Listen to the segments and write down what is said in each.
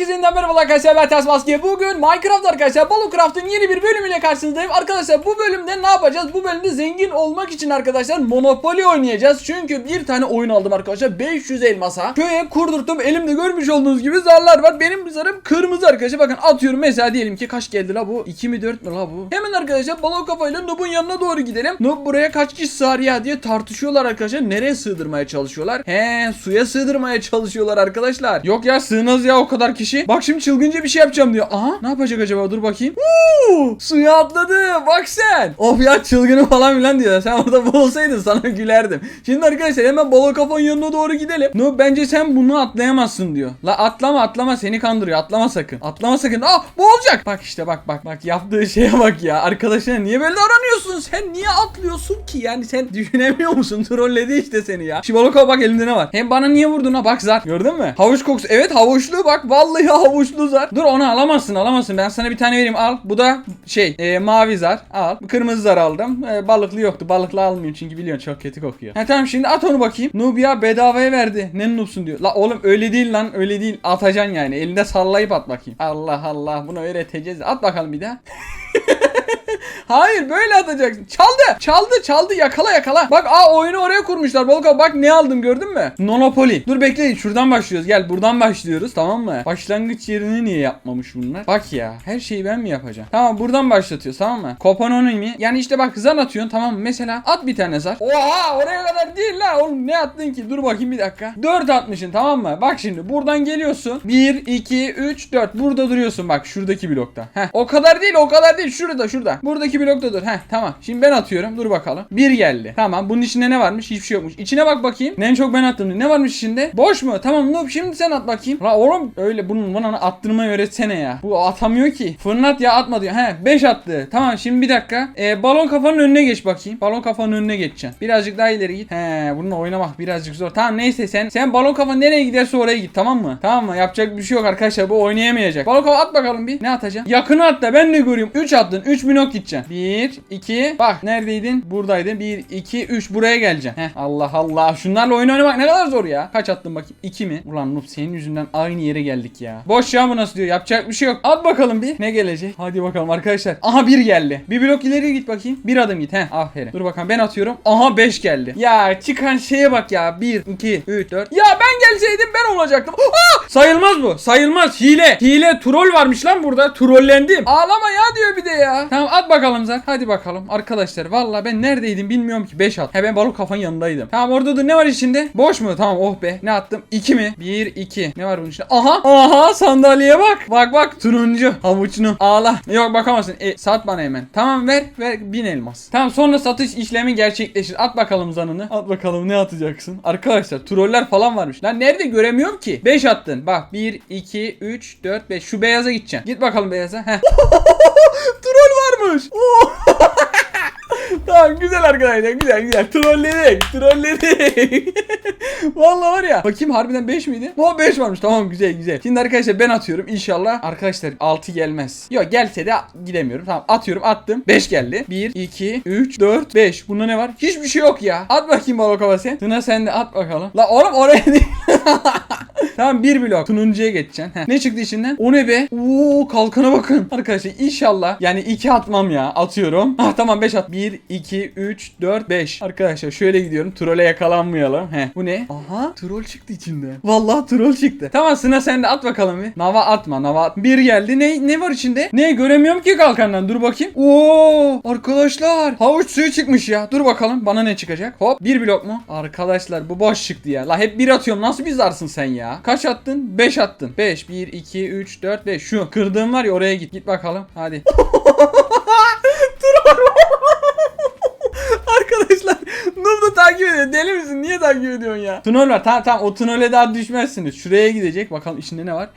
Herkese yeniden merhaba arkadaşlar ben Ters. Bugün Minecraft arkadaşlar Balocraft'ın yeni bir bölümüyle karşınızdayım. Arkadaşlar bu bölümde ne yapacağız? Bu bölümde zengin olmak için arkadaşlar Monopoly oynayacağız. Çünkü bir tane oyun aldım arkadaşlar 500 elmasa. Köye kurdurttum elimde görmüş olduğunuz gibi zarlar var. Benim zarım kırmızı arkadaşlar. Bakın atıyorum mesela diyelim ki kaç geldi la bu? 2 mi 4 mü la bu? Hemen arkadaşlar balon kafayla Noob'un yanına doğru gidelim. Noob buraya kaç kişi sığar ya diye tartışıyorlar arkadaşlar. Nereye sığdırmaya çalışıyorlar? He suya sığdırmaya çalışıyorlar arkadaşlar. Yok ya sığmaz ya o kadar kişi. Bak şimdi çılgınca bir şey yapacağım diyor. Aha ne yapacak acaba dur bakayım. Uuu, suya atladı bak sen. Of ya çılgını falan filan diyor. Sen orada olsaydın sana gülerdim. Şimdi arkadaşlar hemen balon kafanın yanına doğru gidelim. No bence sen bunu atlayamazsın diyor. La atlama atlama seni kandırıyor. Atlama sakın. Atlama sakın. Aa bu olacak. Bak işte bak bak bak yaptığı şeye bak ya. Arkadaşına niye böyle davranıyorsun? Sen niye atlıyorsun ki? Yani sen düşünemiyor musun? Trolledi işte seni ya. Kafa bak elimde ne var? Hem bana niye vurdun ha? Bak zar. Gördün mü? Havuç kokusu. Evet havuçlu bak. Vallahi havuçlu zar. Dur onu alamazsın alamazsın. Ben sana bir tane vereyim al. Bu da şey e, mavi zar. Al. Kırmızı zar aldım. E, balıklı yoktu. Balıklı almıyorum çünkü biliyorsun çok kötü kokuyor. Ha tamam şimdi at onu bakayım. Noob ya bedavaya verdi. Ne noobsun diyor. La oğlum öyle değil lan öyle değil. Atacaksın yani. Elinde sallayıp at bakayım. Allah Allah bunu öğreteceğiz. At bakalım bir daha. Hayır böyle atacaksın. Çaldı. Çaldı çaldı yakala yakala. Bak aa oyunu oraya kurmuşlar. Balık bak ne aldım gördün mü? Monopoly. Dur bekleyin şuradan başlıyoruz. Gel buradan başlıyoruz tamam mı? Başlangıç yerini niye yapmamış bunlar? Bak ya her şeyi ben mi yapacağım? Tamam buradan başlatıyoruz tamam mı? Kopanonimi. Yani işte bak zar atıyorsun tamam mı? Mesela at bir tane zar. Oha oraya kadar değil la oğlum ne attın ki? Dur bakayım bir dakika. 4 atmışsın tamam mı? Bak şimdi buradan geliyorsun. 1, 2, 3, 4. Burada duruyorsun bak şuradaki blokta. Heh. O kadar değil o kadar değil. Şurada şurada. Buradaki blokta dur. Heh tamam. Şimdi ben atıyorum. Dur bakalım. 1 geldi. Tamam bunun içinde ne varmış? Hiçbir şey yokmuş. İçine bak bakayım. En çok ben attım. Ne varmış içinde? Boş mu? Tamam Noob şimdi sen at bakayım. La oğlum öyle bunun bana attırmayı öğretsene ya. Bu atamıyor ki. Fırlat ya atma diyor. He 5 attı. Tamam şimdi bir dakika. Ee, balon kafanın önüne geç bakayım. Balon kafanın önüne geçeceksin. Birazcık daha ileri git. He bununla oynamak birazcık zor. Tamam neyse sen sen balon kafa nereye giderse oraya git tamam mı? Tamam mı? Yapacak bir şey yok arkadaşlar. Bu oynayamayacak. Balon kafa at bakalım bir. Ne atacaksın? Yakını at da ben de göreyim. 3 attın. 3 blok gideceksin. 1 2 Bak neredeydin? Buradaydın. 1 2 3 buraya geleceksin. Heh. Allah Allah. Şunlarla oyun oynamak ne kadar zor ya. Kaç attın bakayım? 2 mi? Ulan Noob senin yüzünden aynı yere geldik ya. Boş ya bu nasıl diyor. Yapacak bir şey yok. At bakalım bir. Ne gelecek? Hadi bakalım arkadaşlar. Aha 1 geldi. Bir blok ileri git bakayım. Bir adım git. Heh aferin. Dur bakalım ben atıyorum. Aha 5 geldi. Ya çıkan şeye bak ya. 1 2 3 4. Ya ben gelseydim ben olacaktım. Aa! Sayılmaz bu. Sayılmaz. Hile. Hile. Troll varmış lan burada. Trollendim. Ağlama ya diyor bir de ya. Tamam at bakalım zar. Hadi bakalım. Arkadaşlar valla ben neredeydim bilmiyorum ki. 5 at. He ben balık kafanın yanındaydım. Tamam orada dur ne var içinde? Boş mu? Tamam oh be. Ne attım? 2 mi? 1 2. Ne var bunun içinde? Aha. Aha sandalyeye bak. Bak bak turuncu. Havuçlu. Ağla. Yok bakamazsın. E, sat bana hemen. Tamam ver. Ver bin elmas. Tamam sonra satış işlemi gerçekleşir. At bakalım zanını. At bakalım ne atacaksın? Arkadaşlar troller falan varmış. Lan nerede göremiyorum ki. 5 attın. Bak 1 2 3 4 5. Şu beyaza gideceksin. Git bakalım beyaza. Heh. Troll varmış. Oo. tamam güzel arkadaşlar güzel güzel. Trolledik trolledik. Vallahi var ya bakayım harbiden 5 miydi? O 5 varmış. Tamam güzel güzel. Şimdi arkadaşlar ben atıyorum. İnşallah arkadaşlar 6 gelmez. Yok gelse de gidemiyorum. Tamam atıyorum attım. 5 geldi. 1 2 3 4 5 Bunda ne var? Hiçbir şey yok ya. At bakayım balokova sen. Tuna sen de at bakalım. La oğlum oraya değil Tamam bir blok. Tununcuya geçeceksin. Ne çıktı içinden? O ne be? Oo kalkana bakın. Arkadaşlar inşallah yani 2 atmam ya. Atıyorum. Ah tamam 5 at. 1, 2, 3, 4, 5. Arkadaşlar şöyle gidiyorum. Trole yakalanmayalım. Heh. Bu ne? Aha troll çıktı içinde. Vallahi troll çıktı. Tamam Sına sen de at bakalım bir. Nava atma nava at. Bir geldi. Ne ne var içinde? Ne göremiyorum ki kalkandan. Dur bakayım. Oo arkadaşlar. Havuç suyu çıkmış ya. Dur bakalım bana ne çıkacak? Hop bir blok mu? Arkadaşlar bu boş çıktı ya. La hep bir atıyorum. Nasıl bir zarsın sen ya? Kaç attın? 5 attın. 5 1 2 3 4 5. Şu kırdığım var ya oraya git. Git bakalım. Hadi. Arkadaşlar Noob da takip ediyor. Deli misin? Niye takip ediyorsun ya? Tunol var. Tamam tamam o tunole daha düşmezsiniz. Şuraya gidecek. Bakalım içinde ne var?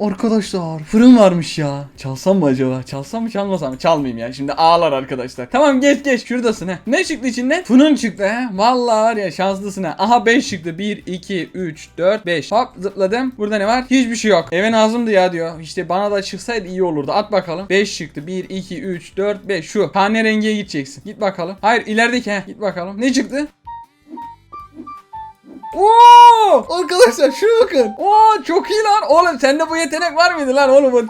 Arkadaşlar fırın varmış ya. Çalsam mı acaba? Çalsam mı çalmasam mı? Çalmayayım ya. Şimdi ağlar arkadaşlar. Tamam geç geç şuradasın he. Ne çıktı içinden? Fırın çıktı he. Vallahi var ya şanslısın ha. Aha 5 çıktı. 1 2 3 4 5. Hop zıpladım. Burada ne var? Hiçbir şey yok. Eve lazımdı ya diyor. İşte bana da çıksaydı iyi olurdu. At bakalım. 5 çıktı. 1 2 3 4 5. Şu. Tane rengiye gideceksin. Git bakalım. Hayır ilerideki he. Git bakalım. Ne çıktı? Oo! Arkadaşlar şuna bakın. Oo çok iyi lan. Oğlum sende bu yetenek var mıydı lan oğlum? Bu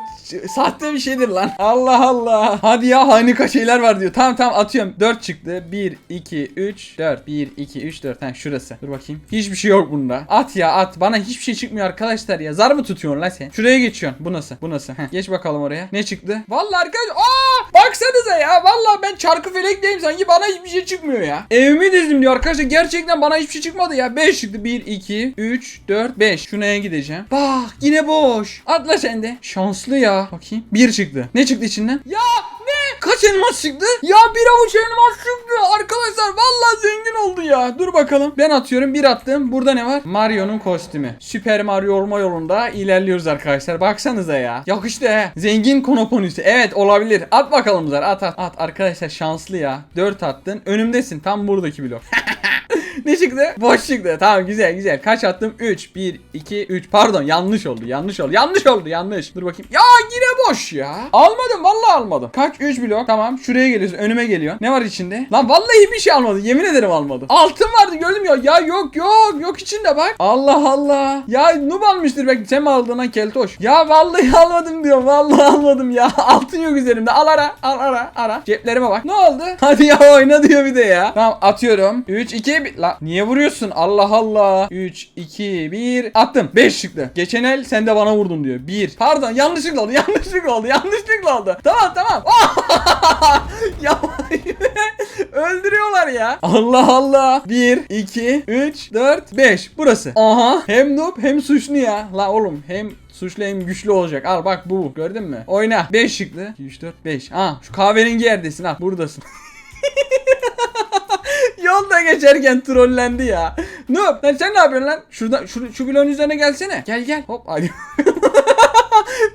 sahte bir şeydir lan. Allah Allah. Hadi ya harika şeyler var diyor. Tamam tamam atıyorum. 4 çıktı. 1 2 3 4 1 2 3 4. Ha şurası. Dur bakayım. Hiçbir şey yok bunda. At ya at. Bana hiçbir şey çıkmıyor arkadaşlar ya. Zar mı tutuyorsun lan sen? Şuraya geçiyorsun. Bu nasıl? Bu nasıl? Heh. Geç bakalım oraya. Ne çıktı? Vallahi arkadaşlar. Aa! Baksanıza ya. Vallahi ben çarkı felekteyim sanki bana hiçbir şey çıkmıyor ya. Evimi dizdim diyor arkadaşlar. Gerçekten bana hiçbir şey çıkmadı ya. 5 çıktı. 1 2 3 4 5. Şuna gideceğim. Bak yine boş. Atla sen de. Şanslı ya. Bakayım. 1 çıktı. Ne çıktı içinden? Ya ne? Kaç elmas çıktı? Ya bir avuç elmas çıktı. Arkadaşlar vallahi zengin oldu ya. Dur bakalım. Ben atıyorum. Bir attım. Burada ne var? Mario'nun kostümü. Süper Mario olma yolunda ilerliyoruz arkadaşlar. Baksanıza ya. Yakıştı he. Zengin konoponisi. Evet olabilir. At bakalım Zar. At at. At arkadaşlar şanslı ya. 4 attın. Önümdesin. Tam buradaki blok. ne çıktı? Boş çıktı. Tamam güzel güzel. Kaç attım? 3, 1, 2, 3. Pardon yanlış oldu. Yanlış oldu. Yanlış oldu. Yanlış. Dur bakayım. Ya yine boş ya. Almadım. Vallahi almadım. Kaç? 3 blok. Tamam. Şuraya geliyorsun. Önüme geliyor. Ne var içinde? Lan vallahi bir şey almadım. Yemin ederim almadım. Altın vardı gördüm ya. Ya yok yok. Yok içinde bak. Allah Allah. Ya noob almıştır belki. Sen mi aldın lan keltoş? Ya vallahi almadım diyor. Vallahi almadım ya. Altın yok üzerimde. Al ara. Al ara. Ara. Ceplerime bak. Ne oldu? Hadi ya oyna diyor bir de ya. Tamam atıyorum. 3, 2, 1. La niye vuruyorsun? Allah Allah. 3, 2, 1. Attım. 5 çıktı. Geçen el sen de bana vurdun diyor. 1. Pardon yanlışlıkla oldu. Yanlışlıkla oldu. Yanlışlıkla oldu. Tamam tamam. ya öldürüyorlar ya. Allah Allah. 1, 2, 3, 4, 5. Burası. Aha. Hem noob hem suçlu ya. La oğlum hem suçlu hem güçlü olacak. Al bak bu. Gördün mü? Oyna. 5 çıktı. 2, 3, 4, 5. Aa şu kahverengi yerdesin. Ha buradasın. Yolda geçerken trollendi ya. Noob lan sen ne yapıyorsun lan? Şurada şu, şu bloğun üzerine gelsene. Gel gel. Hop hadi.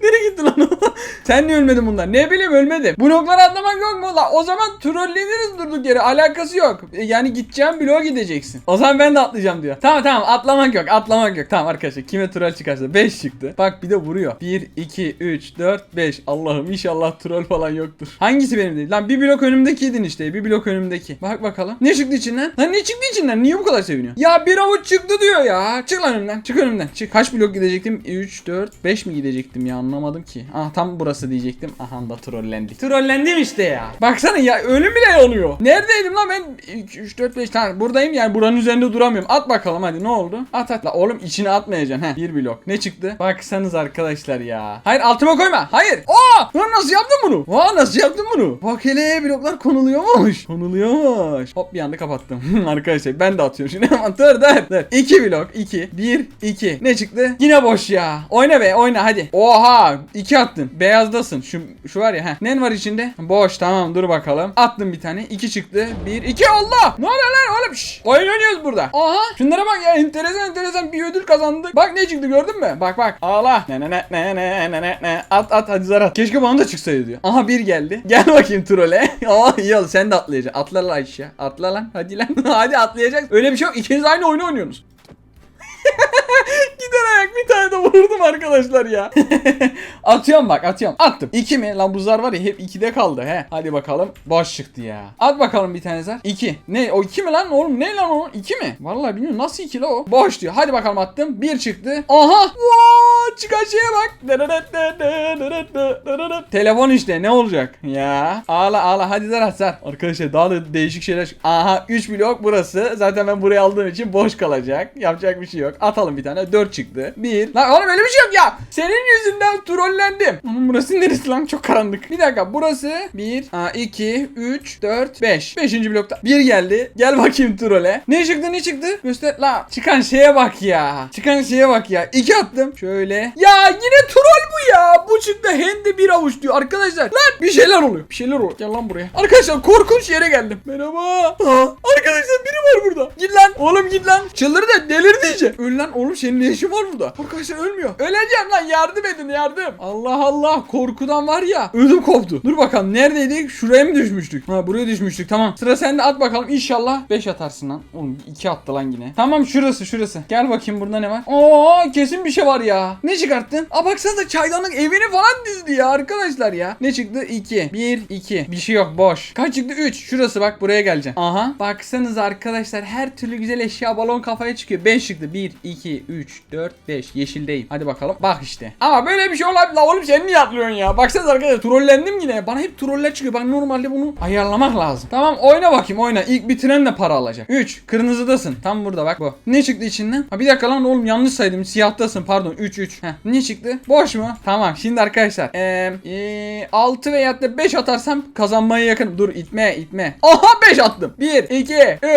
Nereye gitti lan? Sen niye ölmedin bundan? Ne bileyim ölmedim. Bloklara atlamak yok mu la? O zaman trolleniriz durduk yere. Alakası yok. E, Yani gideceğim bloğa gideceksin. O zaman ben de atlayacağım diyor. Tamam tamam atlamak yok. Atlamak yok. Tamam arkadaşlar kime troll çıkarsa 5 çıktı. Bak bir de vuruyor. 1 2 3 4 5. Allah'ım inşallah troll falan yoktur. Hangisi benim değil? Lan bir blok önümdekiydin işte. Bir blok önümdeki. Bak bakalım. Ne çıktı içinden? Lan ne çıktı içinden? Niye bu kadar seviniyor? Ya bir avuç çıktı diyor ya. Çık lan önümden. Çık önümden. Çık. Kaç blok gidecektim? 3 4 5 mi gidecektim ya? Anlamadım ki. Ah tam burası diyecektim. Aha da trollendik. Trollendim işte ya. Baksana ya ölüm bile yanıyor. Neredeydim lan ben? 2 3 4 5 tane. Buradayım yani buranın üzerinde duramıyorum. At bakalım hadi ne oldu? At at. La oğlum içine atmayacaksın. Heh bir blok. Ne çıktı? Baksanız arkadaşlar ya. Hayır altıma koyma. Hayır. Aa! Lan nasıl yaptın bunu? Aa nasıl yaptın bunu? Bak hele bloklar konuluyormuş. Konuluyormuş. Hop bir anda kapattım. arkadaşlar ben de atıyorum şimdi. Aman dur dur dur. 2 blok 2 1 2. Ne çıktı? Yine boş ya. Oyna be oyna hadi. Oha 2 attın. Beyazdasın. Şu şu var ya. Heh. Ne var içinde? Boş tamam dur bakalım. Attım bir tane. 2 çıktı. 1 2 Allah. Ne oluyor lan oğlum? Şşş. Oyun oynuyoruz burada. Aha. Şunlara bak ya enteresan enteresan bir ödül kazandık. Bak ne çıktı gördün mü? Bak bak. Ağla. Ne ne ne ne ne ne ne ne. At at hadi zar at. Keşke bana da çıksaydı diyor. Aha bir geldi. Gel bakayım trole. Aa iyi oldu sen de atlayacaksın. Atla lan aşağı. Atla lan. Hadi lan. hadi atlayacaksın. Öyle bir şey yok. İkiniz aynı oyunu oynuyorsunuz. Bir tane de vurdum arkadaşlar ya. atıyorum bak atıyorum. Attım. 2 mi? Lan bu zar var ya hep 2'de kaldı he. Hadi bakalım. Boş çıktı ya. At bakalım bir tane zar. 2. Ne? O 2 mi lan oğlum? Ne lan o? 2 mi? Vallahi bilmiyorum nasıl 2 la o? Boş diyor. Hadi bakalım attım. 1 çıktı. Aha. Vaa, çıkan şeye bak. Telefon işte ne olacak? Ya. Ağla ağla hadi zar at zar. Arkadaşlar daha da değişik şeyler. Aha 3 blok burası. Zaten ben buraya aldığım için boş kalacak. Yapacak bir şey yok. Atalım bir tane. 4 çıktı. 1. Lan oğlum öyle bir şey yok ya. Senin yüzünden trollendim. Oğlum burası neresi lan? Çok karanlık. Bir dakika burası 1, 2, 3, 4, 5. 5. blokta. 1 geldi. Gel bakayım trole. Ne çıktı ne çıktı? Göster. La çıkan şeye bak ya. Çıkan şeye bak ya. 2 attım. Şöyle. Ya yine troll bu ya. Bu çıktı hem de bir avuç diyor. Arkadaşlar lan bir şeyler oluyor. Bir şeyler oluyor. Gel lan buraya. Arkadaşlar korkunç yere geldim. Merhaba. Aa, arkadaşlar biri var burada. Git lan. Oğlum git lan. Çıldırdı delir diyecek. Öl lan oğlum senin ne işin var burada? Arkadaşlar ölmüyor. Öleceğim lan yardım edin yardım. Allah Allah korkudan var ya. Ödüm koptu. Dur bakalım neredeydik? Şuraya mı düşmüştük? Ha buraya düşmüştük tamam. Sıra sende at bakalım inşallah 5 atarsın lan. Oğlum 2 attı lan yine. Tamam şurası şurası. Gel bakayım burada ne var? Oo kesin bir şey var ya. Ne çıkarttın? Aa baksanıza çaydan insanın evini falan dizdi ya arkadaşlar ya. Ne çıktı? 2. 1, 2. Bir şey yok boş. Kaç çıktı? 3. Şurası bak buraya geleceğim. Aha. Baksanıza arkadaşlar her türlü güzel eşya balon kafaya çıkıyor. 5 çıktı. 1, 2, 3, 4, 5. Yeşildeyim. Hadi bakalım. Bak işte. Ama böyle bir şey olabilir. La oğlum sen niye atlıyorsun ya? Baksanıza arkadaşlar trollendim yine. Bana hep troller çıkıyor. Ben normalde bunu ayarlamak lazım. Tamam oyna bakayım oyna. İlk bitiren de para alacak. 3. Kırmızıdasın. Tam burada bak bu. Ne çıktı içinden? Ha bir dakika lan oğlum yanlış saydım. Siyahtasın pardon. 3 3. Heh. Ne çıktı? Boş mu? Tamam. Şimdi arkadaşlar. Eee ee, 6 veya da 5 atarsam kazanmaya yakın. Dur itme itme. Aha 5 attım. 1 2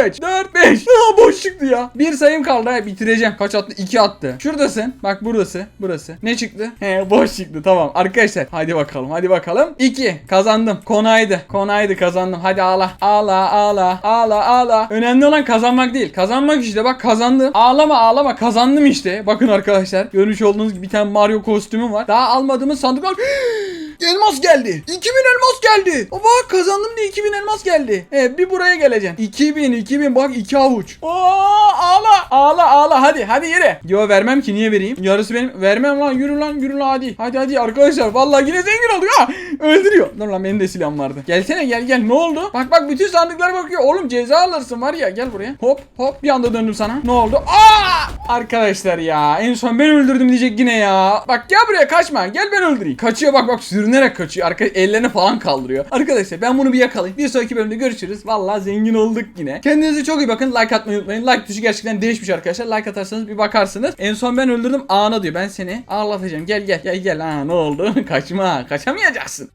3 4 5. Aa boş çıktı ya. Bir sayım kaldı. Bitireceğim. Kaç attı? 2 attı. Şuradasın. Bak burası. Burası. Ne çıktı? He boş çıktı. Tamam. Arkadaşlar hadi bakalım. Hadi bakalım. 2 kazandım. Konaydı. Konaydı kazandım. Hadi ağla. Ağla ağla. Ağla ağla. Önemli olan kazanmak değil. Kazanmak işte. Bak kazandım. Ağlama ağlama. Kazandım işte. Bakın arkadaşlar. Görmüş olduğunuz gibi bir tane Mario kostümü var. Daha almadığımız sandıklar. Elmas geldi. 2000 elmas geldi. Bak kazandım diye 2000 elmas geldi. Evet bir buraya geleceksin. 2000 2000 bak 2 avuç. Aa, ağla ağla ağla hadi hadi yere. Yo vermem ki niye vereyim? Yarısı benim. Vermem lan yürü lan yürü lan hadi. Hadi hadi arkadaşlar vallahi yine zengin olduk ha. Öldürüyor. Dur lan benim de silahım vardı. Gelsene gel gel ne oldu? Bak bak bütün sandıklara bakıyor. Oğlum ceza alırsın var ya gel buraya. Hop hop bir anda döndüm sana. Ne oldu? Aa! Arkadaşlar ya en son ben öldürdüm diyecek yine ya. Bak gel buraya kaçma. Gel ben öldüreyim. Kaçıyor bak bak sürünerek kaçıyor. Arka ellerini falan kaldırıyor. Arkadaşlar ben bunu bir yakalayayım. Bir sonraki bölümde görüşürüz. Vallahi zengin olduk yine. Kendinize çok iyi bakın. Like atmayı unutmayın. Like tuşu gerçekten değişmiş arkadaşlar. Like atarsanız bir bakarsınız. En son ben öldürdüm. Ana diyor. Ben seni ağlatacağım. Gel gel gel gel. Ha ne oldu? Kaçma. Kaçamayacaksın.